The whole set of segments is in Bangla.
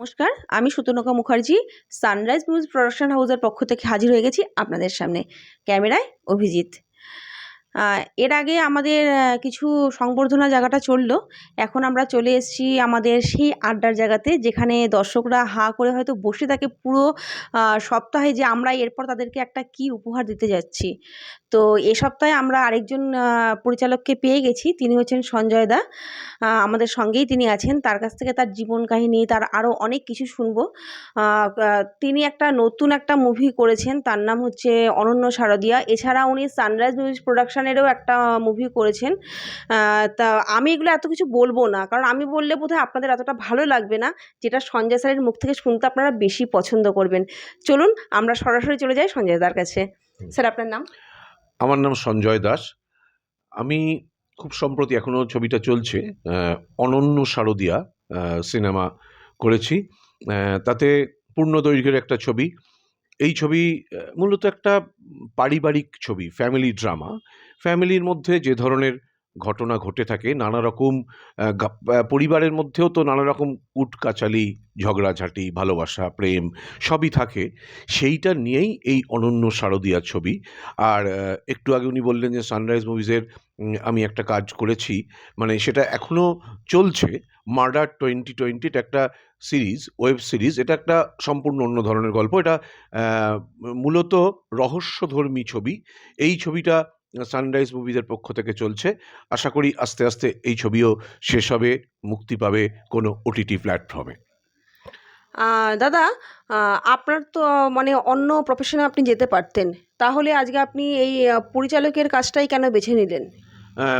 নমস্কার, আমি Sutanka Mukherjee, Sunrise Muse production হাউসের পক্ষ থেকে হাজির হয়ে গেছি আপনাদের সামনে। ক্যামেরায় অভিজিৎ। এর আগে আমাদের কিছু সংবর্ধনা জায়গাটা চলল। এখন আমরা চলে এসেছি আমাদের সেই আড্ডার জায়গাতে, যেখানে দর্শকরা হা করে হয়তো বসে থাকে পুরো সপ্তাহে যে আমরা এরপর তাদেরকে একটা কি উপহার দিতে যাচ্ছি। তো এ সপ্তাহে আমরা আরেকজন পরিচালককে পেয়ে গেছি, তিনি হচ্ছেন সঞ্জয় দা। আমাদের সঙ্গেই তিনি আছেন। তার কাছ থেকে তার জীবন কাহিনী, তার আরও অনেক কিছু শুনব। তিনি একটা নতুন একটা মুভি করেছেন, তার নাম হচ্ছে অনন্য শারদিয়া। এছাড়া উনি সানরাইজ মুভিজ মিউজিক প্রোডাকশনেরও একটা মুভি করেছেন। তা আমি এগুলো এত কিছু বলব না। কারণ আমি বললে বোধহয় আপনাদের এতটা ভালো লাগবে না যেটা সঞ্জয় স্যারের মুখ থেকে শুনতে আপনারা বেশি পছন্দ করবেন। চলুন আমরা সরাসরি চলে যাই সঞ্জয় দার কাছে। স্যার আপনার নাম? আমার নাম সঞ্জয় দাস। আমি খুব সম্প্রতি এখনও ছবিটা চলছে অনন্য শারদিয়া সিনেমা করেছি। তাতে পূর্ণ দৈর্ঘ্যের একটা ছবি। এই ছবি মূলত একটা পারিবারিক ছবি ফ্যামিলি ড্রামা ফ্যামিলির মধ্যে যে ধরনের ঘটনা ঘটে থাকে। নানা রকম পরিবারের মধ্যেও তো নানা রকম কুটকাচালি ঝগড়াঝাটি, ভালোবাসা, প্রেম সবই থাকে। সেইটা নিয়েই এই অনন্য শারদিয়া ছবি। আর একটু আগে উনি বললেন যে, সানরাইজ মুভিজের আমি একটা কাজ করেছি। মানে সেটা এখনও চলছে। মার্ডার টোয়েন্টি টোয়েন্টি এটা একটা সিরিজ, ওয়েব সিরিজ। এটা একটা সম্পূর্ণ অন্য ধরনের গল্প। এটা মূলত রহস্যধর্মী ছবি। এই ছবিটা সানরাইজ মুভিজের পক্ষ থেকে চলছে। আশা করি আস্তে আস্তে এই ছবিও শেষ হবে মুক্তি পাবে কোনো ওটিটি প্ল্যাটফর্মে দাদা আপনার তো মানে অন্য প্রফেশনে আপনি যেতে পারতেন। তাহলে আজকে আপনি এই পরিচালকের কাজটাই কেন বেছে নিলেন?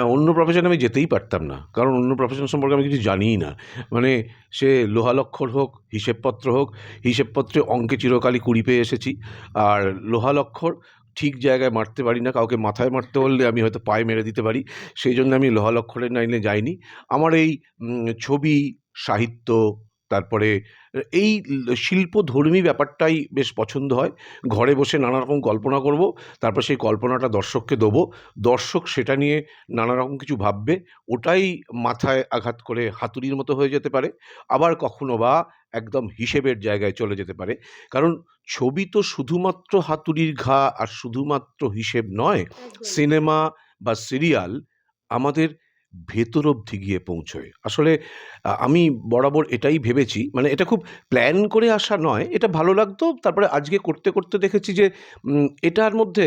অন্য প্রফেশনে আমি যেতেই পারতাম না। কারণ অন্য প্রফেশন সম্পর্কে আমি কিছু জানিই না। মানে সে লোহালক্ষর হোক হিসেবপত্র হোক হিসেবপত্রে অঙ্কে চিরকালই কুড়ি পেয়ে এসেছি। আর লোহালক্ষর ঠিক জায়গায় মারতে পারি না, কাউকে মাথায় মারতে বললে আমি হয়তো পায়ে মেরে দিতে পারি। সেই জন্য আমি লোহালক্ষরের লাইনে যাইনি। আমার এই ছবি, সাহিত্য, তারপরে, এই শিল্পধর্মী ব্যাপারটাই বেশ পছন্দ হয়। ঘরে বসে নানা রকম কল্পনা করব, তারপর সেই কল্পনাটা দর্শককে দেবো। দর্শক সেটা নিয়ে নানা রকম কিছু ভাববে, ওটাই মাথায় আঘাত করে হাতুড়ির মতো হয়ে যেতে পারে। আবার কখনো বা একদম হিসেবের জায়গায় চলে যেতে পারে। কারণ ছবি তো শুধুমাত্র হাতুড়ির ঘা আর শুধুমাত্র হিসেব নয় সিনেমা বা সিরিয়াল আমাদের ভেতর অবধি গিয়ে পৌঁছয়। আসলে আমি বরাবর এটাই ভেবেছি। মানে এটা খুব প্ল্যান করে আসা নয় এটা ভালো লাগতো। তারপরে আজকে করতে করতে দেখেছি যে এটার মধ্যে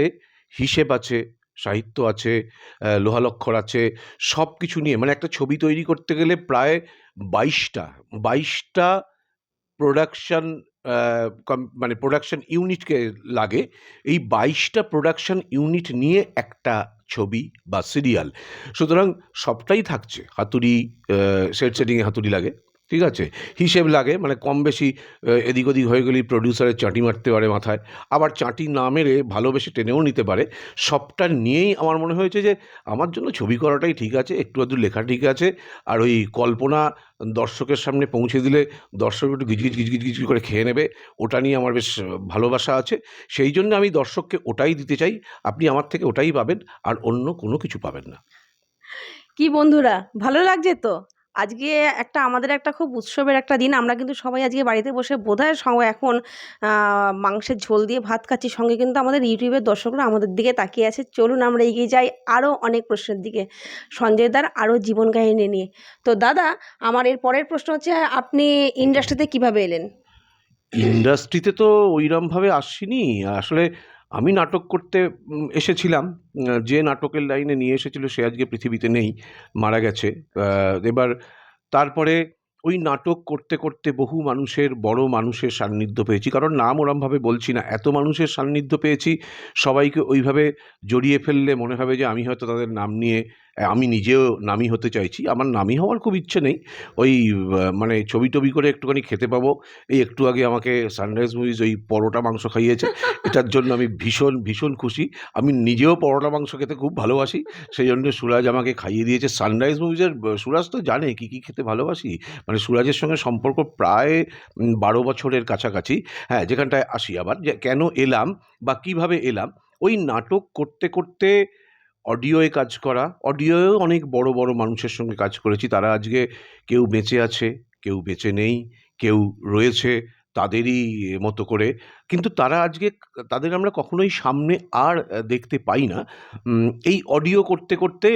হিসেব আছে সাহিত্য আছে লোহালক্ষর আছে সব কিছু নিয়ে। মানে একটা ছবি তৈরি করতে গেলে প্রায় বাইশটা বাইশটা প্রোডাকশন মানে প্রোডাকশান ইউনিটকে লাগে, এই বাইশটা প্রোডাকশান ইউনিট নিয়ে একটা ছবি বা সিরিয়াল সুতরাং সবটাই থাকছে। হাতুড়ি সেট সেটিংয়ে হাতুড়ি লাগে। ঠিক আছে? হিসেব লাগে মানে কম বেশি এদিক ওদিক হয়ে গেলেই প্রডিউসারের চাঁটি মারতে পারে মাথায়। আবার চাঁটি না মেরে ভালোবেসে টেনেও নিতে পারে। সবটা নিয়েই আমার মনে হয়েছে যে, আমার জন্য ছবি করাটাই ঠিক আছে, একটু আধটু লেখা ঠিক আছে, আর ওই কল্পনা দর্শকের সামনে পৌঁছে দিলে দর্শক একটু গিজগিজ গিজগিজ গিজগিজ করে খেয়ে নেবে। ওটা নিয়ে আমার বেশ ভালোবাসা আছে। সেই জন্য আমি দর্শককে ওটাই দিতে চাই, আপনি আমার থেকে ওটাই পাবেন, আর অন্য কোনো কিছু পাবেন না। কি বন্ধুরা, ভালো লাগছে তো? আজকে একটা, আমাদের একটা খুব উৎসবের একটা দিন। আমরা কিন্তু সবাই আজকে বাড়িতে বসে বোধহয় সঙ্গে এখন মাংসের ঝোল দিয়ে ভাত খাচ্ছি। সঙ্গে কিন্তু আমাদের ইউটিউবের দর্শকরা আমাদের দিকে তাকিয়ে আছে। চলুন আমরা এগিয়ে যাই আরও অনেক প্রশ্নের দিকে। সঞ্জয় দার আরও জীবন কাহিনী নিয়ে। তো দাদা, আমার এর পরের প্রশ্ন হচ্ছে, আপনি ইন্ডাস্ট্রিতে কীভাবে এলেন? ইন্ডাস্ট্রিতে তো ওইরমভাবে আসিনি। আসলে আমি নাটক করতে এসেছিলাম যে নাটকের লাইনে নিয়ে এসেছিল সে আজকে পৃথিবীতে নেই, মারা গেছে। এবার তারপরে ওই নাটক করতে করতে বহু মানুষের, বড় মানুষের সান্নিধ্য পেয়েছি। কারণ নাম ওরমভাবে বলছি না, এত মানুষের সান্নিধ্য পেয়েছি, সবাইকে ওইভাবে জড়িয়ে ফেললে মনে হবে যে আমি হয়তো তাদের নাম নিয়ে আমি নিজেও নামি হতে চাইছি। আমার নামি হওয়ার খুব ইচ্ছে নেই। ওই মানে ছবি টবি করে একটুখানি খেতে পাবো। এই একটু আগে আমাকে সানরাইজ মুভিজ, ওই পরোটা মাংস খাইয়েছে। এটার জন্য আমি ভীষণ ভীষণ খুশি। আমি নিজেও পরোটা মাংস খেতে খুব ভালোবাসি। সেই জন্য সুরাজ আমাকে খাইয়ে দিয়েছে। সানরাইজ মুভিজের সুরাজ তো জানে কী কী খেতে ভালোবাসি। মানে সুরাজের সঙ্গে সম্পর্ক প্রায় বারো বছরের কাছাকাছি। হ্যাঁ যেখানটায় আসি আবার। যে, কেন এলাম বা কীভাবে এলাম? ওই নাটক করতে করতে অডিওয়ে কাজ করা। অডিওয়েও অনেক বড় বড় মানুষের সঙ্গে কাজ করেছি। তারা আজকে কেউ বেঁচে আছে, কেউ বেঁচে নেই, কেউ রয়েছে তাদেরই মতো করে। কিন্তু তারা আজকে তাদের আমরা কখনোই সামনে আর দেখতে পাই না। এই অডিও করতে করতে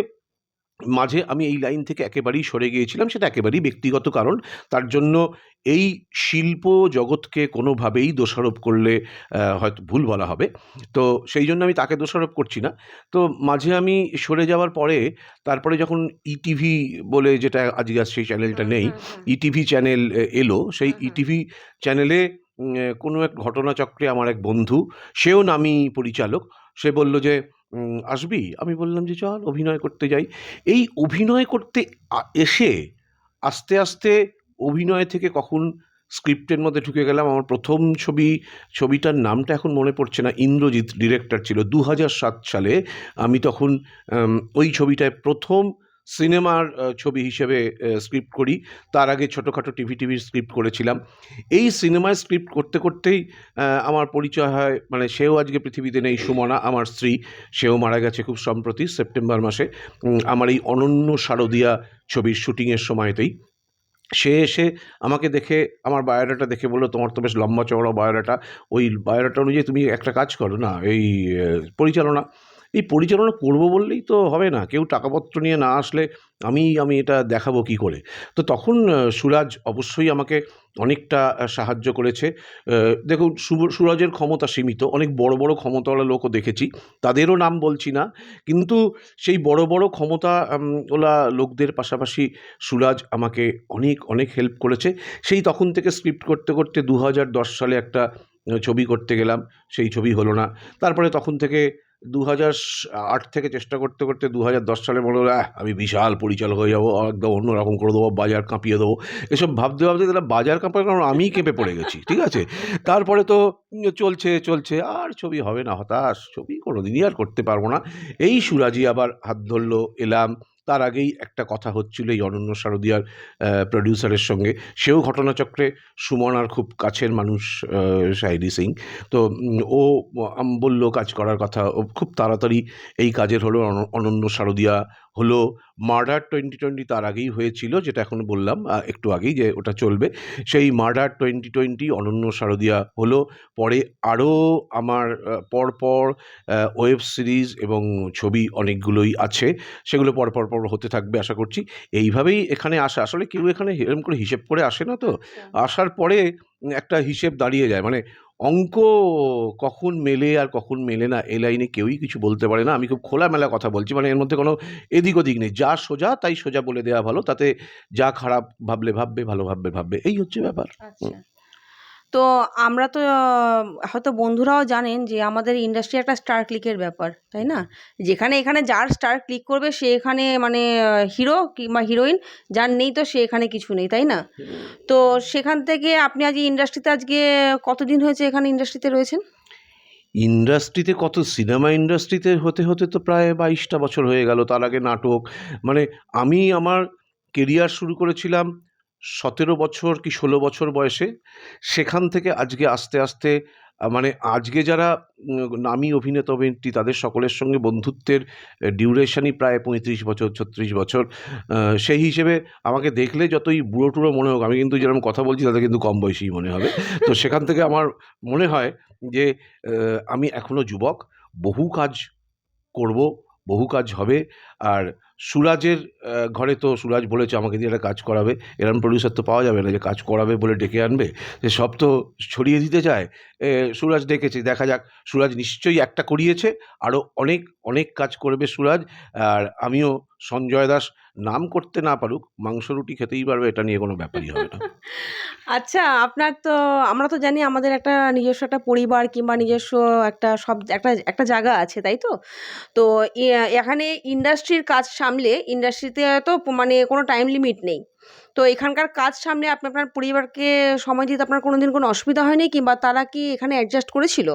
মাঝে আমি এই লাইন থেকে একেবারেই সরে গিয়েছিলাম সেটা একেবারেই ব্যক্তিগত কারণ। তার জন্য এই শিল্প জগৎকে কোনোভাবেই দোষারোপ করলে হয়তো ভুল বলা হবে। তো সেই জন্য আমি তাকে দোষারোপ করছি না। তো মাঝে আমি সরে যাওয়ার পরে তারপরে যখন ইটিভি বলে যেটা আজকে সেই চ্যানেলটা নেই ইটিভি চ্যানেল এ, এলো। সেই। ইটিভি চ্যানেলে কোনো এক ঘটনাচক্রে আমার এক বন্ধু সেও নামি পরিচালক। সে বলল যে আসবি? আমি বললাম যে, চল, অভিনয় করতে যাই। এই অভিনয় করতে এসে আস্তে আস্তে অভিনয় থেকে কখন স্ক্রিপ্টের মধ্যে ঢুকে গেলাম। আমার প্রথম ছবি, ছবিটার নামটা এখন মনে পড়ছে না। ইন্দ্রজিৎ ডিরেক্টর ছিল। দু সালে আমি তখন ওই ছবিটায় প্রথম সিনেমার ছবি হিসেবে স্ক্রিপ্ট করি। তার আগে ছোটোখাটো টিভি টিভির স্ক্রিপ্ট করেছিলাম। এই সিনেমায় স্ক্রিপ্ট করতে করতেই আমার পরিচয় হয় মানে সেও আজকে পৃথিবীতে নেই, সুমনা, আমার স্ত্রী। সেও মারা গেছে খুব সম্প্রতি, সেপ্টেম্বর মাসে। আমার এই অনন্য শারদিয়া ছবির শুটিংয়ের সময়তেই। সে এসে আমাকে দেখে, আমার বায়োডাটা দেখে বলল, তোমার তো বেশ লম্বা চওড়া বায়োডাটা ওই বায়োডাটা অনুযায়ী তুমি একটা কাজ করো, না, এই পরিচালনা। এই পরিচালনা করব বললেই তো হবে না। কেউ টাকাপত্র নিয়ে না আসলে আমি আমি এটা দেখাবো কি করে? তো তখন সুরাজ অবশ্যই আমাকে অনেকটা সাহায্য করেছে। দেখুন সুরাজের ক্ষমতা সীমিত। অনেক বড় বড় ক্ষমতাওয়ালা লোকও দেখেছি। তাদেরও নাম বলছি না। কিন্তু সেই বড় বড় ক্ষমতা ওলা লোকদের পাশাপাশি সুরাজ আমাকে অনেক অনেক হেল্প করেছে। সেই তখন থেকে স্ক্রিপ্ট করতে করতে দু সালে একটা ছবি করতে গেলাম। সেই ছবি হলো না। তারপরে তখন থেকে দু আট থেকে চেষ্টা করতে করতে দু দশ সালে মনে হলো আমি বিশাল পরিচালক হয়ে যাব, একদম অন্যরকম করে দেবো, বাজার কাঁপিয়ে দেবো। এসব ভাবতে ভাবতে তারা বাজার কাঁপার কারণ আমিই কেঁপে পড়ে গেছি, ঠিক আছে? তারপরে তো চলছে চলছে, আর ছবি হবে না, হতাশ, ছবি কোনো দিনই আর করতে পারব না। এই সুরাজি আবার হাত ধরলো, এলাম তার আগেই একটা কথা হচ্ছিল এই অনন্য শারদিয়ার প্রডিউসারের সঙ্গে। সেও ঘটনাচক্রে সুমন আর খুব কাছের মানুষ শাহিদি সিং। তো ও বলল কাজ করার কথা। খুব তাড়াতাড়ি এই কাজের হলো অনন্য শারদিয়া হলো মার্ডার টোয়েন্টি টোয়েন্টি তার আগেই হয়েছিল যেটা এখন বললাম একটু আগেই যে ওটা চলবে। সেই মার্ডার টোয়েন্টি টোয়েন্টি অনন্য শারদিয়া হলো। পরে আরও আমার আহ, পর পর ওয়েব সিরিজ এবং ছবি অনেকগুলোই আছে। সেগুলো পর পর পর হতে থাকবে আশা করছি। এইভাবেই এখানে আসা। আসলে কেউ এখানে এরকম করে হিসেব করে আসে না তো? আসার পরে একটা হিসেব দাঁড়িয়ে যায়। মানে অঙ্ক কখন মেলে আর কখন মেলে না এ লাইনে কেউই কিছু বলতে পারে না। আমি খুব খোলামেলা কথা বলছি মানে এর মধ্যে কোনো এদিক ওদিক নেই। যা সোজা তাই সোজা বলে দেওয়া ভালো তাতে যা খারাপ ভাবলে ভাববে ভালো ভাববে ভাববে। এই হচ্ছে ব্যাপার। আচ্ছা। তো আমরা তো, হয়তো বন্ধুরাও জানেন যে আমাদের ইন্ডাস্ট্রি একটা স্টার ক্লিকের ব্যাপার, তাই না? যেখানে এখানে যার স্টার ক্লিক করবে সে এখানে মানে হিরো কিংবা হিরোইন যার নেই তো সে এখানে কিছু নেই, তাই না? তো সেখান থেকে আপনি আজ ইন্ডাস্ট্রিতে আজকে কতদিন হয়েছে এখানে ইন্ডাস্ট্রিতে রয়েছেন? ইন্ডাস্ট্রিতে কত সিনেমা ইন্ডাস্ট্রিতে হতে হতে তো প্রায় বাইশটা বছর হয়ে গেল, তার আগে নাটক। মানে আমি আমার কেরিয়ার শুরু করেছিলাম সতেরো বছর কি ষোলো বছর বয়সে সেখান থেকে আজকে আস্তে আস্তে মানে আজকে যারা নামী অভিনেতা অভিনেত্রী তাদের সকলের সঙ্গে বন্ধুত্বের ডিউরেশনই প্রায় পঁয়ত্রিশ বছর, ছত্রিশ বছর সেই হিসেবে আমাকে দেখলে যতই বুড়ো টুড়ো মনে হোক, আমি কিন্তু যেরকম কথা বলছি তাদের কিন্তু কম বয়সী মনে হবে। তো সেখান থেকে আমার মনে হয় যে আমি এখনও যুবক, বহু কাজ করব বহু কাজ হবে। আর সুরাজের ঘরে তো সুরাজ বলেছে আমাকে দিয়ে একটা কাজ করাবে। এরম প্রডিউসার তো পাওয়া যাবে না যে কাজ করাবে বলে ডেকে আনবে। যে সব তো ছড়িয়ে দিতে চায়। সুরাজ ডেকেছে। দেখা যাক, সুরাজ নিশ্চয়ই একটা করিয়েছে। আরও অনেক অনেক কাজ করবে সুরাজ। আর আমিও সঞ্জয় দাস নাম করতে না পারুক, মাংস, রুটি খেতেই পারবে, এটা নিয়ে কোনো ব্যাপারই হবে না। আচ্ছা আপনার তো, আমরা তো জানি আমাদের একটা নিজস্ব একটা পরিবার কিংবা নিজস্ব একটা সব, একটা একটা জায়গা আছে, তাই তো? তো এখানে ইন্ডাস্ট্রির কাজ সামলে ইন্ডাস্ট্রিতে তো মানে কোনো টাইম লিমিট নেই। তো এখানকার কাজ সামলে আপনি আপনার পরিবারকে সময় দিতে আপনার কোনো দিন কোনো অসুবিধা হয়নি কিংবা তারা কি এখানে অ্যাডজাস্ট করেছিল?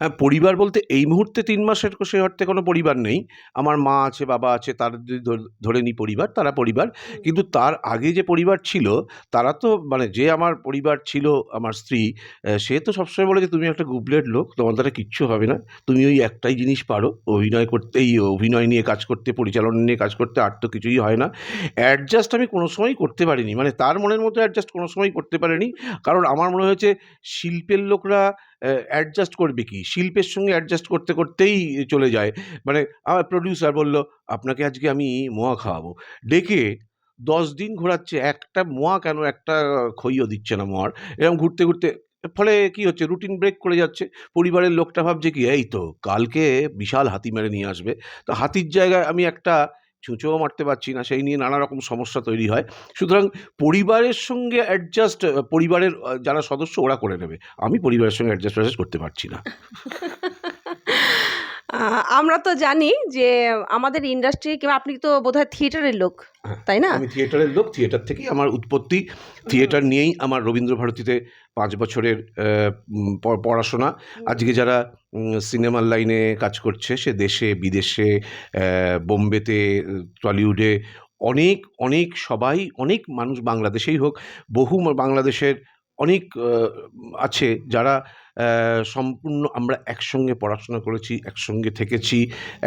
হ্যাঁ পরিবার বলতে এই মুহূর্তে তিন মাসের সে অর্থে কোনো পরিবার নেই। আমার মা আছে বাবা আছে তার যদি ধর- নিই পরিবার তারা পরিবার। কিন্তু তার আগে যে পরিবার ছিল তারা তো মানে যে আমার পরিবার ছিল আমার স্ত্রী সে তো সবসময় বলে যে তুমি একটা গুবলেট লোক তোমার দ্বারা কিচ্ছু হবে না। তুমি ওই একটাই জিনিস পারো অভিনয় করতে এই অভিনয় নিয়ে কাজ করতে পরিচালনা নিয়ে কাজ করতে আর তো কিছুই হয় না। অ্যাডজাস্ট আমি কোনো সময় করতে পারিনি। মানে তার মনের মতো অ্যাডজাস্ট কোনো সময় করতে পারিনি। কারণ আমার মনে হয়েছে শিল্পের লোকরা অ্যাডজাস্ট করবে কি? শিল্পের সঙ্গে অ্যাডজাস্ট করতে করতেই চলে যায়। মানে আমার প্রডিউসার বলল, আপনাকে আজকে আমি মোয়া খাওয়াবো। ডেকে দশ দিন ঘোরাচ্ছে, একটা মোয়া কেন? একটা খইও দিচ্ছে না মোয়ার। এরকম ঘুরতে ঘুরতে, ফলে কি হচ্ছে? রুটিন ব্রেক করে যাচ্ছে। পরিবারের লোকটা ভাবছে কি, এই তো, কালকে বিশাল হাতি মেরে নিয়ে আসবে। তো হাতির জায়গায় আমি একটা ছুঁচোও মারতে পারছি না সেই নিয়ে নানা রকম সমস্যা তৈরি হয়। সুতরাং পরিবারের সঙ্গে অ্যাডজাস্ট পরিবারের যারা সদস্য ওরা করে নেবে। আমি পরিবারের সঙ্গে অ্যাডজাস্ট ফ্যাডজাস্ট করতে পারছি না। আমরা তো জানি যে আমাদের ইন্ডাস্ট্রি কিংবা আপনি তো বোধহয় থিয়েটারের লোক হ্যাঁ, তাই না? আমি থিয়েটারের লোক থিয়েটার থেকেই আমার উৎপত্তি। থিয়েটার নিয়েই আমার রবীন্দ্র ভারতীতে পাঁচ বছরের পড়াশোনা। আজকে যারা সিনেমার লাইনে কাজ করছে। সে দেশে, বিদেশে বোম্বেতে, টলিউডে অনেক অনেক সবাই, অনেক মানুষ বাংলাদেশেই হোক, বহু বাংলাদেশের অনেক আছে যারা সম্পূর্ণ আমরা একসঙ্গে পড়াশোনা করেছি, একসঙ্গে থেকেছি,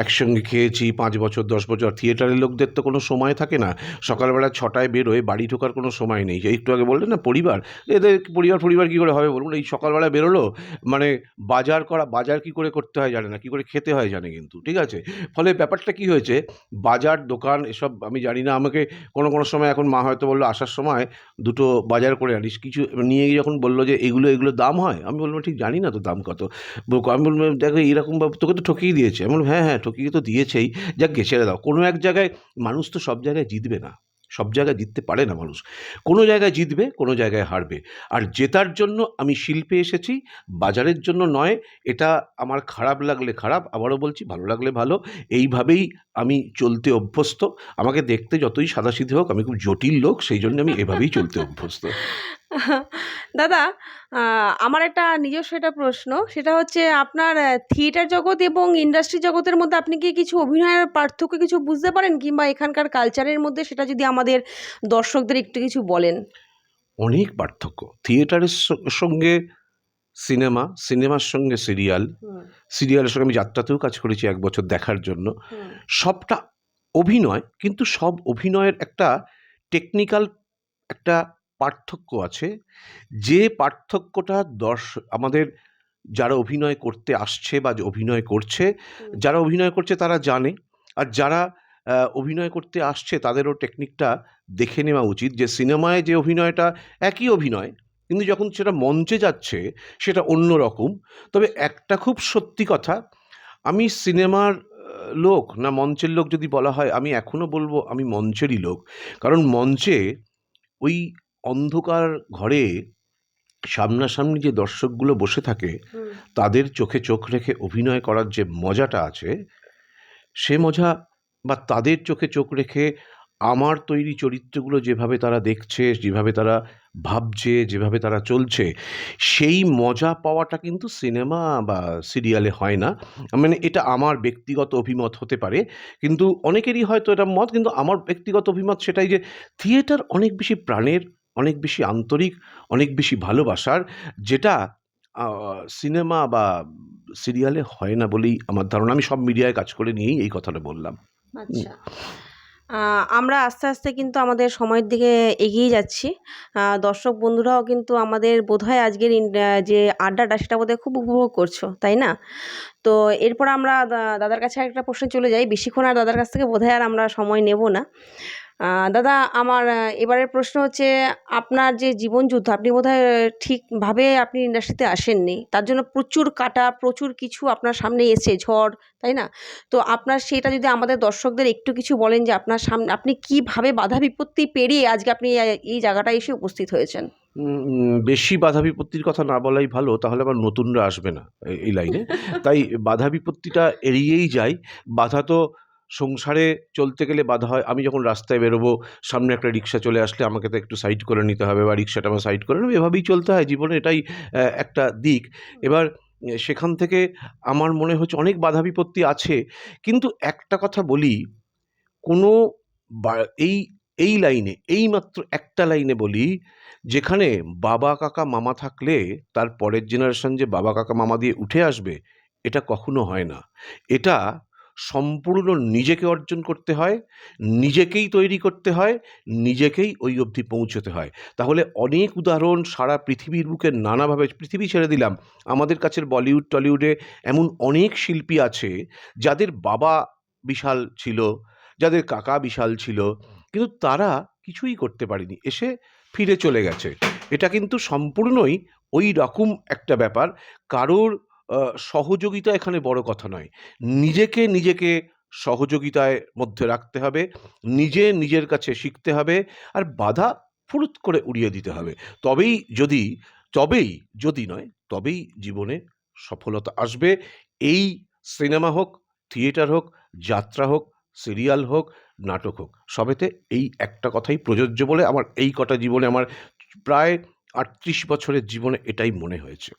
একসঙ্গে খেয়েছি, পাঁচ বছর, দশ বছর। থিয়েটারের লোকদের তো কোনো সময় থাকে না। সকালবেলা ছটায় বেরোয় বাড়ি ঢোকার কোনো সময় নেই। একটু আগে বললেন না, পরিবার? এদের পরিবার পরিবার কী করে হবে বলুন? এই সকালবেলা বেরোলো মানে বাজার করা, বাজার কি করে করতে হয় জানে না, কি করে খেতে হয় জানে কিন্তু, ঠিক আছে? ফলে ব্যাপারটা কি হয়েছে, বাজার, দোকান, এসব আমি জানি না, আমাকে কোনো কোনো সময় এখন মা হয়তো বলল, আসার সময় দুটো বাজার করে আনিস। কিছু, নিয়ে যখন বলল যে এগুলো এগুলো দাম হয়, আমি বললাম, ঠিক জানি না তো দাম কত। আমি বললাম, দেখো এরকম ভাবে তোকে তো ঠকিয়ে দিয়েছে। আমি বললাম হ্যাঁ হ্যাঁ ঠকিয়ে তো দিয়েছেই। যাক গে ছেড়ে দাও। কোনো এক জায়গায় মানুষ তো সব জায়গায় জিতবে না। সব জায়গায় জিততে পারে না মানুষ। কোনো জায়গায় জিতবে, কোনো জায়গায় হারবে। আর জেতার জন্য আমি শিল্পে এসেছি, বাজারের জন্য নয়। এটা আমার খারাপ লাগলে খারাপ, আবারও বলছি, ভালো লাগলে ভালো। এইভাবেই আমি চলতে অভ্যস্ত। আমাকে দেখতে যতই সাদাসিধে হোক, আমি খুব জটিল লোক, সেই জন্য আমি এভাবেই চলতে অভ্যস্ত। দাদা আমার একটা নিজস্ব একটা প্রশ্ন। সেটা হচ্ছে আপনার থিয়েটার জগৎ এবং ইন্ডাস্ট্রি জগতের মধ্যে আপনি কি কিছু অভিনয়ের পার্থক্য কিছু বুঝতে পারেন? কিংবা এখানকার কালচারের মধ্যে সেটা যদি আমাদের দর্শকদের একটু কিছু বলেন। অনেক পার্থক্য। থিয়েটারের সঙ্গে সিনেমা সিনেমার সঙ্গে সিরিয়াল সিরিয়ালের সঙ্গে আমি যাত্রাতেও কাজ করেছি এক বছর দেখার জন্য। সবটা অভিনয় কিন্তু সব অভিনয়ের একটা টেকনিক্যাল একটা পার্থক্য আছে। যে পার্থক্যটা দর্শ আমাদের যারা অভিনয় করতে আসছে বা অভিনয় করছে যারা অভিনয় করছে তারা জানে। আর যারা অভিনয় করতে আসছে তাদেরও টেকনিকটা দেখে নেওয়া উচিত যে সিনেমায় যে অভিনয়টা একই অভিনয় কিন্তু যখন সেটা মঞ্চে যাচ্ছে সেটা অন্য রকম। তবে একটা খুব সত্যি কথা আমি সিনেমার লোক না মঞ্চের লোক যদি বলা হয় আমি এখনও বলব আমি মঞ্চেরই লোক। কারণ মঞ্চে ওই অন্ধকার ঘরে সামনাসামনি যে দর্শকগুলো বসে থাকে তাদের চোখে চোখ রেখে অভিনয় করার যে মজাটা আছে সে মজা বা তাদের চোখে চোখ রেখে আমার তৈরি চরিত্রগুলো যেভাবে তারা দেখছে যেভাবে তারা ভাবছে যেভাবে তারা চলছে সেই মজা পাওয়াটা কিন্তু সিনেমা বা সিরিয়ালে হয় না। মানে এটা আমার ব্যক্তিগত অভিমত হতে পারে কিন্তু অনেকেরই হয়তো এটা মত কিন্তু আমার ব্যক্তিগত অভিমত সেটাই যে থিয়েটার অনেক বেশি প্রাণের অনেক বেশি আন্তরিক, অনেক বেশি ভালোবাসার, যেটা সিনেমা বা সিরিয়ালে হয় না বলেই আমার ধারণা। আমি সব মিডিয়ায় কাজ করে নিয়েই এই কথাটা বললাম। আচ্ছা। আমরা আস্তে আস্তে কিন্তু আমাদের সময়ের দিকে এগিয়ে যাচ্ছি। দর্শক বন্ধুরাও কিন্তু আমাদের বোধহয় আজকের যে আড্ডাটা সেটা বোধহয় খুব উপভোগ করছ, তাই না? তো এরপর আমরা দাদার কাছে একটা প্রশ্ন চলে যাই। বেশিক্ষণ আর দাদার কাছ থেকে বোধহয় আর আমরা সময় নেব না। দাদা আমার এবারের প্রশ্ন হচ্ছে আপনার যে জীবনযুদ্ধ আপনি বোধহয় ঠিকভাবে আপনি ইন্ডাস্ট্রিতে আসেননি। তার জন্য প্রচুর কাটা প্রচুর কিছু আপনার সামনে এসে ঝড় তাই না? তো আপনার সেটা যদি আমাদের দর্শকদের একটু কিছু বলেন যে আপনার সামনে আপনি কীভাবে বাধা বিপত্তি পেরিয়ে আজকে আপনি এই- জায়গাটায় এসে উপস্থিত হয়েছেন? বেশি বাধা বিপত্তির কথা না বলাই ভালো তাহলে আবার নতুনরা আসবে না এই- এই লাইনে। তাই বাধা বিপত্তিটা এড়িয়েই যাই। বাধা তো সংসারে চলতে গেলে বাধা হয়। আমি যখন রাস্তায় বেরোবো সামনে একটা রিক্সা চলে আসলে আমাকে তো একটু সাইড করে নিতে হবে বা রিক্সাটা আমার সাইড করে নেবে এভাবেই চলতে হয়। জীবনে এটাই একটা দিক। এবার সেখান থেকে আমার মনে হচ্ছে অনেক বাধা বিপত্তি আছে। কিন্তু একটা কথা বলি কোনো বা- এই এই লাইনে এইমাত্র একটা লাইনে বলি যেখানে বাবা কাকা মামা থাকলে তার পরের জেনারেশন যে বাবা কাকা মামা দিয়ে উঠে আসবে এটা কখনো হয় না। এটা সম্পূর্ণ নিজেকে অর্জন করতে হয়, নিজেকেই তৈরি করতে হয়, নিজেকেই ওই অবধি পৌঁছতে হয়। তাহলে অনেক উদাহরণ সারা পৃথিবীর বুকে নানাভাবে, পৃথিবী ছেড়ে দিলাম। আমাদের কাছের বলিউড, টলিউডে এমন অনেক শিল্পী আছে যাদের বাবা বিশাল ছিল, যাদের কাকা বিশাল ছিল, কিন্তু তারা কিছুই করতে পারেনি, এসে ফিরে চলে গেছে। এটা কিন্তু সম্পূর্ণই ওই রকম একটা ব্যাপার। কারোর সহযোগিতা এখানে বড় কথা নয়। নিজেকে নিজেকে সহযোগিতায় মধ্যে রাখতে হবে, নিজে নিজের কাছে শিখতে হবে, আর বাধা ফুরুত করে উড়িয়ে দিতে হবে। তবেই যদি তবেই যদি নয়, তবেই জীবনে সফলতা আসবে। এই সিনেমা হোক, থিয়েটার হোক, যাত্রা হোক, সিরিয়াল হোক, নাটক হোক, সবেতে এই একটা কথাই প্রযোজ্য বলে আমার এই কটা জীবনে আমার প্রায় আটত্রিশ বছরের জীবনে এটাই মনে হয়েছে।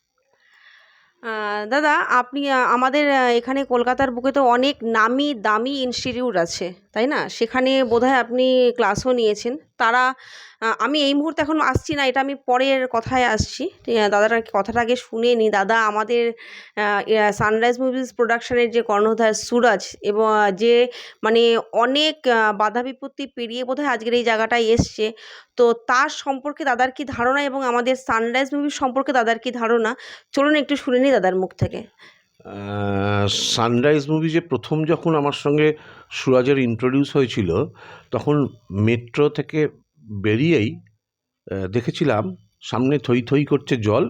দাদা, আপনি আমাদের এখানে কলকাতার বুকে তো অনেক নামি দামি ইনস্টিটিউট আছে, তাই না? সেখানে বোধহয় আপনি ক্লাসও নিয়েছেন। তারা আমি এই মুহূর্তে এখন আসছি না, এটা আমি পরের কথায় আসছি। দাদার কথাটা আগে শুনে নিই দাদা আমাদের সানরাইজ মুভিজ প্রোডাকশনের যে কর্ণধার সুরজ এবং যে মানে অনেক বাধা বিপত্তি পেরিয়ে বোধহয় আজকের এই জায়গাটায় এসছে। তো তার সম্পর্কে দাদার কি ধারণা এবং আমাদের সানরাইজ মুভির সম্পর্কে দাদার কি ধারণা? চলুন একটু শুনে নিই দাদার মুখ থেকে। সানরাইজ মুভি যে প্রথম যখন আমার সঙ্গে সুরাজের ইন্ট্রোডিউস হয়েছিল, তখন মেট্রো থেকে বেরিয়েই দেখেছিলাম, সামনে থই থই করছে জল,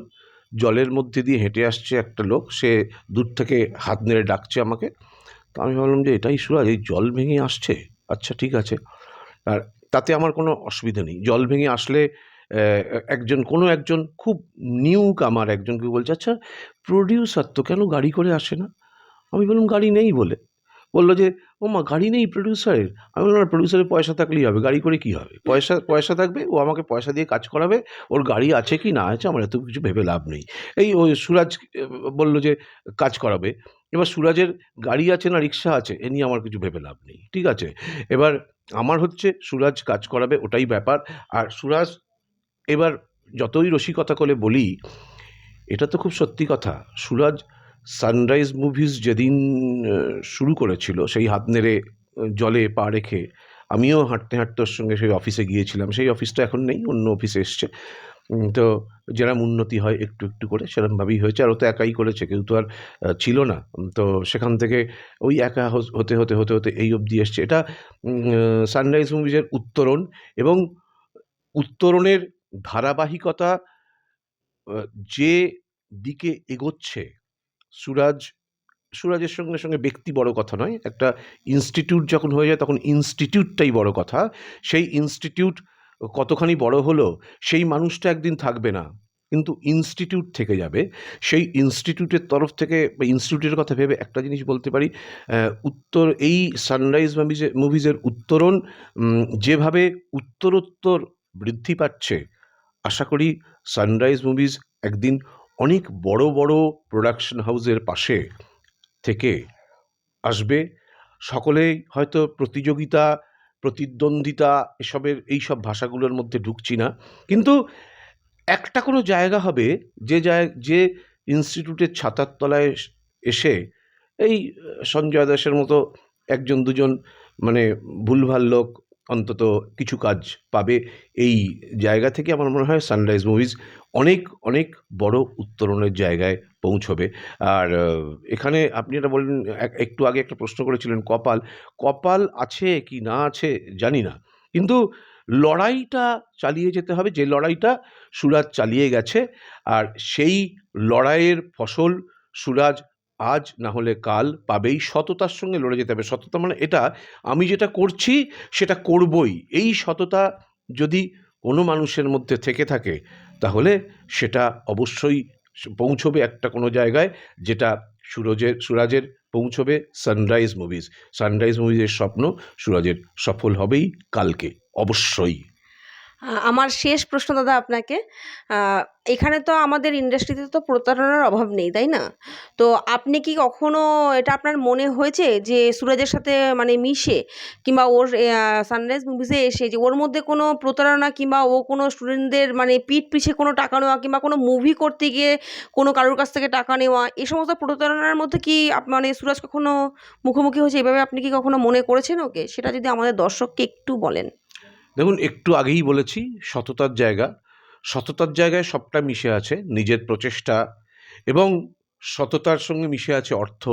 জলের মধ্যে দিয়ে হেঁটে আসছে একটা লোক, সে দূর থেকে হাত নেড়ে ডাকছে আমাকে। তো আমি ভাবলাম যে এটাই সুরাজ, এই জল ভেঙে আসছে? আচ্ছা ঠিক আছে। আর তাতে আমার কোনো অসুবিধা নেই। জল ভেঙে আসলে একজন, কোনো একজন খুব নিউ কামার একজনকে বলছে আচ্ছা প্রডিউসার তো কেন গাড়ি করে আসে না? আমি বললাম, গাড়ি নেই বলে। বলল যে, ও মা, গাড়ি নেই প্রডিউসারের আমি বললাম প্রডিউসারের পয়সা থাকলেই হবে, গাড়ি করে কী হবে? পয়সা পয়সা থাকবে, ও আমাকে পয়সা দিয়ে কাজ করাবে, ওর গাড়ি আছে কি না আছে আমার এত কিছু ভেবে লাভ নেই। এই ওই সুরাজ বলল যে, কাজ করাবে। এবার সুরাজের গাড়ি আছে না রিক্সা আছে, এ নিয়ে আমার কিছু ভেবে লাভ নেই, ঠিক আছে? এবার আমার হচ্ছে, সুরাজ কাজ করাবে, ওটাই ব্যাপার। আর সুরাজ এবার যতই রসিকতা করে বলি, এটা তো খুব সত্যি কথা। সুরাজ সানরাইজ মুভিজ যেদিন শুরু করেছিল, সেই হাত নেড়ে জলে পা রেখে আমিও হাঁটতে হাঁটতে ওর সঙ্গে সেই অফিসে গিয়েছিলাম। সেই অফিসটা এখন নেই, অন্য অফিসে এসছে। তো যেরম উন্নতি হয় একটু একটু করে সেরকমভাবেই হয়েছে। আর ও তো একাই করেছে, কেউ তো আর ছিল না। তো সেখান থেকে ওই একা হতে হতে হতে হতে এই অবধি এসছে। এটা সানরাইজ মুভিজের উত্তরণ এবং উত্তরণের ধারাবাহিকতা যে দিকে এগোচ্ছে, সুরাজ, সুরাজের সঙ্গে সঙ্গে ব্যক্তি বড় কথা নয়। একটা ইনস্টিটিউট যখন হয়ে যায়, তখন ইনস্টিটিউটটাই বড় কথা। সেই ইনস্টিটিউট কতখানি বড় হলো, সেই মানুষটা একদিন থাকবে না। কিন্তু ইনস্টিটিউট থেকে যাবে। সেই ইনস্টিটিউটের তরফ থেকে, বা ইনস্টিটিউটের কথা ভেবে একটা জিনিস বলতে পারি উত্তর, এই সানরাইজ মুভিজে মুভিজের উত্তরণ যেভাবে উত্তরোত্তর বৃদ্ধি পাচ্ছে আশা করি সানরাইজ মুভিজ একদিন অনেক বড় বড় প্রোডাকশন হাউসের পাশে থেকে আসবে। সকলেই হয়তো প্রতিযোগিতা, প্রতিদ্বন্দ্বিতা এসবের এই সব ভাষাগুলোর মধ্যে ঢুকছি না। কিন্তু একটা কোনো জায়গা হবে, যে জায়, যে ইনস্টিটিউটের ছাতার তলায় এস- এসে এই সঞ্জয় দাসের মতো একজন, দুজন মানে ভুলভাল লোক অন্তত কিছু কাজ পাবে। এই জায়গা থেকে আমার মনে হয় সানরাইজ মুভিজ অনেক অনেক বড় উত্তরণের জায়গায় পৌঁছবে। আর এখানে আপনি এটা বললেন একটু আগে একটা প্রশ্ন করেছিলেন কপাল। কপাল আছে কি না আছে জানি না। কিন্তু লড়াইটা চালিয়ে যেতে হবে, যে লড়াইটা সুরাজ চালিয়ে গেছে, আর সেই লড়াইয়ের ফসল সুরাজ আজ না হলে কাল পাবেই সততার সঙ্গে লড়ে যেতে হবে। সততা মানে এটা, আমি যেটা করছি সেটা করবই। এই সততা যদি কোনো মানুষের মধ্যে থেকে থাকে, তাহলে সেটা অবশ্যই পৌঁছবে একটা কোনো জায়গায়, যেটা সুরজের, সুরাজের পৌঁছবে সানরাইজ মুভিজ। সানরাইজ মুভিজের স্বপ্ন সুরাজের সফল হবেই কালকে, অবশ্যই। আমার শেষ প্রশ্ন দাদা আপনাকে। এখানে তো আমাদের ইন্ডাস্ট্রিতে তো প্রতারণার অভাব নেই, তাই না? তো আপনি কি কখনো এটা আপনার মনে হয়েছে যে সুরজের সাথে মানে মিশে কিংবা ওর সানরাইজ মুভিজে এসে যে ওর মধ্যে কোনো প্রতারণা কিংবা ও কোনো স্টুডেন্টদের মানে পিঠ পিছে কোনো টাকা নেওয়া কিংবা কোনো মুভি করতে গিয়ে কোনো কারোর কাছ থেকে টাকা নেওয়া এই সমস্ত প্রতারণার মধ্যে কি মানে সুরজ কখনো মুখোমুখি হয়েছে এভাবে আপনি কি কখনো মনে করেছেন ওকে? সেটা যদি আমাদের দর্শককে একটু বলেন। দেখুন একটু আগেই বলেছি সততার জায়গা। সততার জায়গায় সবটা মিশে আছে। নিজের প্রচেষ্টা এবং সততার সঙ্গে মিশে আছে অর্থ,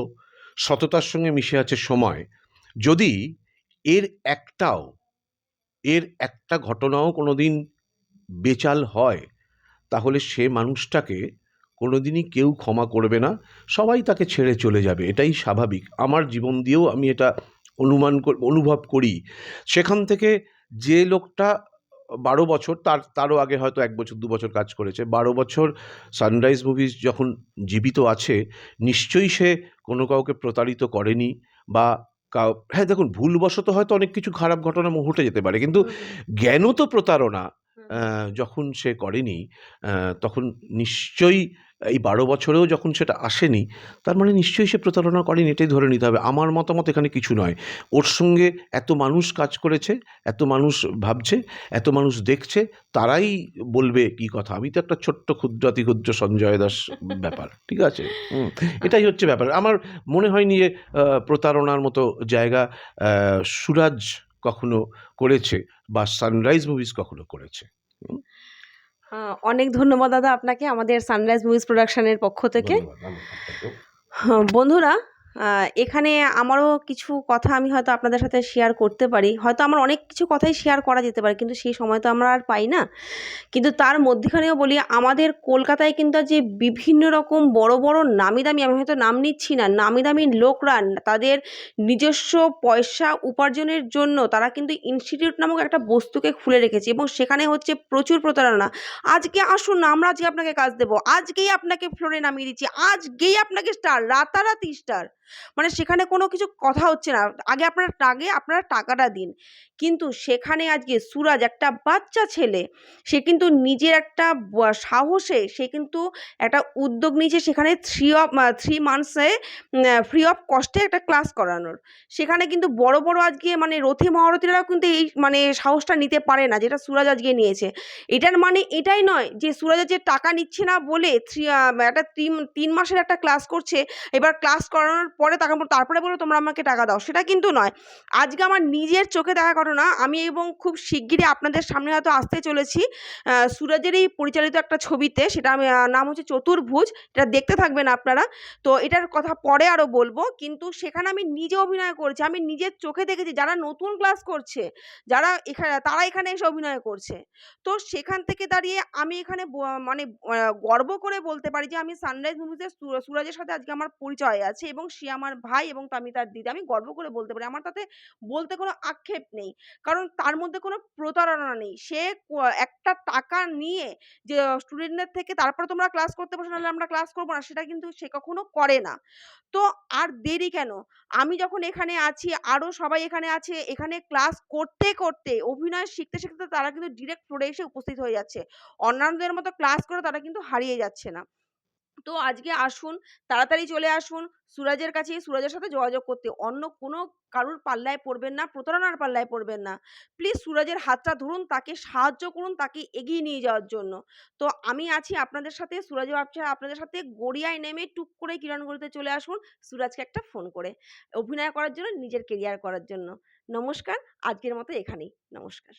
সততার সঙ্গে মিশে আছে সময়। যদি এর একটাও এর একটা ঘটনাও কোনোদিন বেচাল হয়, তাহলে সে মানুষটাকে কোনোদিনই কেউ ক্ষমা করবে না। সবাই তাকে ছেড়ে চলে যাবে। এটাই স্বাভাবিক। আমার জীবন দিয়েও আমি এটা অনুমান অনুভব করি। সেখান থেকে যে লোকটা ১২ বছর তার তারও আগে হয়তো এক বছর দু বছর কাজ করেছে। ১২ বছর সানরাইজ মুভিজ যখন জীবিত আছে, নিশ্চয়ই সে কোনো কাউকে প্রতারিত করেনি বা কাউ হ্যাঁ, দেখুন ভুলবশত হয়তো অনেক কিছু খারাপ ঘটনা ঘটে যেতে পারে। কিন্তু জ্ঞানত প্রতারণা যখন সে করেনি, তখন নিশ্চয়ই এই ১২ বছরেও যখন সেটা আসেনি, তার মানে নিশ্চয়ই সে প্রতারণা করেনি এটাই ধরে নিতে হবে। আমার মতামত এখানে কিছু নয়। ওর সঙ্গে এত মানুষ কাজ করেছে, এত মানুষ ভাবছে, এত মানুষ দেখছে, তারাই বলবে কি কথা। আমি তো একটা ছোট্ট ক্ষুদ্রাতি ক্ষুদ্র সঞ্জয় দাস ব্যাপার। ঠিক আছে? এটাই হচ্ছে ব্যাপার। আমার মনে হয়নি যে প্রতারণার মতো জায়গা সুরাজ কখনো করেছে বা সানরাইজ মুভিজ কখনো করেছে। অনেক ধন্যবাদ দাদা আপনাকে আমাদের সানরাইজ মুভিজ প্রোডাকশানের পক্ষ থেকে। হ্যাঁ, বন্ধুরা এখানে আমারও কিছু কথা আমি হয়তো আপনাদের সাথে শেয়ার করতে পারি। হয়তো আমার অনেক কিছু কথাই শেয়ার করা যেতে পারে। কিন্তু সেই সময় তো আমরা আর পাই না। কিন্তু তার মধ্যিখানেও বলি আমাদের কলকাতায় কিন্তু যে বিভিন্ন রকম বড়, বড় নামি দামি আমি হয়তো নাম নিচ্ছি না। নামি দামি লোকরা তাদের নিজস্ব পয়সা উপার্জনের জন্য তারা কিন্তু ইনস্টিটিউট নামক একটা বস্তুকে খুলে রেখেছে এবং সেখানে হচ্ছে প্রচুর প্রতারণা। আজকে আসুন না আমরা আজকে আপনাকে কাজ দেব। আজকেই আপনাকে ফ্লোরে নামিয়ে দিচ্ছি। আজকেই আপনাকে স্টার, রাতারাতি স্টার। মানে সেখানে কোনো কিছু কথা হচ্ছে না। আগে আপনার আগে আপনারা টাকাটা দিন। কিন্তু সেখানে আজকে সুরাজ একটা বাচ্চা ছেলে, সে কিন্তু নিজের একটা সাহসে সে কিন্তু একটা উদ্যোগ নিয়েছে সেখানে থ্রি অফ থ্রি 3 মান্থসে ফ্রি অফ কস্টে একটা ক্লাস করানোর। সেখানে কিন্তু বড়, বড় আজকে মানে রথী মহারথীরাও কিন্তু এই মানে সাহসটা নিতে পারে না যেটা সুরাজ আজকে নিয়েছে। এটার মানে এটাই নয় যে সুরাজ আজকে টাকা নিচ্ছে না বলে থ্রি একটা তিন ৩ মাসের একটা ক্লাস করছে। এবার ক্লাস করানোর পরে তাকে তারপরে বলবে তোমরা আমাকে টাকা দাও। সেটা কিন্তু নয়। আজকে আমার নিজের চোখে দেখা ঘটনা আমি এবং খুব শিগগিরই আপনাদের সামনে হয়তো আসতে চলেছি। সুরাজেরই পরিচালিত একটা ছবিতে সেটা নাম হচ্ছে চতুর্ভুজ। এটা দেখতে থাকবেন আপনারা। তো এটার কথা পরে আরও বলব। কিন্তু সেখানে আমি নিজে অভিনয় করেছি। আমি নিজের চোখে দেখেছি যারা নতুন ক্লাস করছে, যারা এখানে তারা এখানে এসে অভিনয় করছে। তো সেখান থেকে দাঁড়িয়ে আমি এখানে মানে গর্ব করে বলতে পারি যে আমি সানরাইজ মুভিজের সুরাজের সাথে আজকে আমার পরিচয় আছে এবং সে আমার ভাই এবং আমি তার দিদি। আমি গর্ব করে বলতে পারি। আমার তাতে বলতে কোনো আক্ষেপ নেই। কারণ তার মধ্যে কোনো প্রতারণা নেই। সে একটা টাকা নিয়ে যে স্টুডেন্টদের থেকে তারপরে তোমরা ক্লাস করতে বসো নাহলে আমরা ক্লাস করব না সেটা কিন্তু সে কখনো করে না। তো আর দেরি কেন? আমি যখন এখানে আছি আরও সবাই এখানে আছে। এখানে ক্লাস করতে, করতে অভিনয় শিখতে, শিখতে তারা কিন্তু ডিরেক্ট ফ্লোরে এসে উপস্থিত হয়ে যাচ্ছে। অন্যান্যদের মতো ক্লাস করে তারা কিন্তু হারিয়ে যাচ্ছে না। তো আজকে আসুন, তাড়াতাড়ি চলে আসুন সুরাজের কাছে সুরাজের সাথে যোগাযোগ করতে। অন্য কোনো কারুর পাল্লায় পড়বেন না, প্রতারণার পাল্লায় পড়বেন না। প্লিজ সুরাজের হাতটা ধরুন, তাকে সাহায্য করুন, তাকে এগিয়ে নিয়ে যাওয়ার জন্য। তো আমি আছি আপনাদের সাথে, সুরাজও আছে আপনাদের সাথে। গড়িয়ায় নেমে টুক করে কিরণগড়িতে চলে আসুন সুরাজকে একটা ফোন করে। অভিনয় করার জন্য, নিজের কেরিয়ার করার জন্য। নমস্কার, আজকের মতো এখানেই। নমস্কার।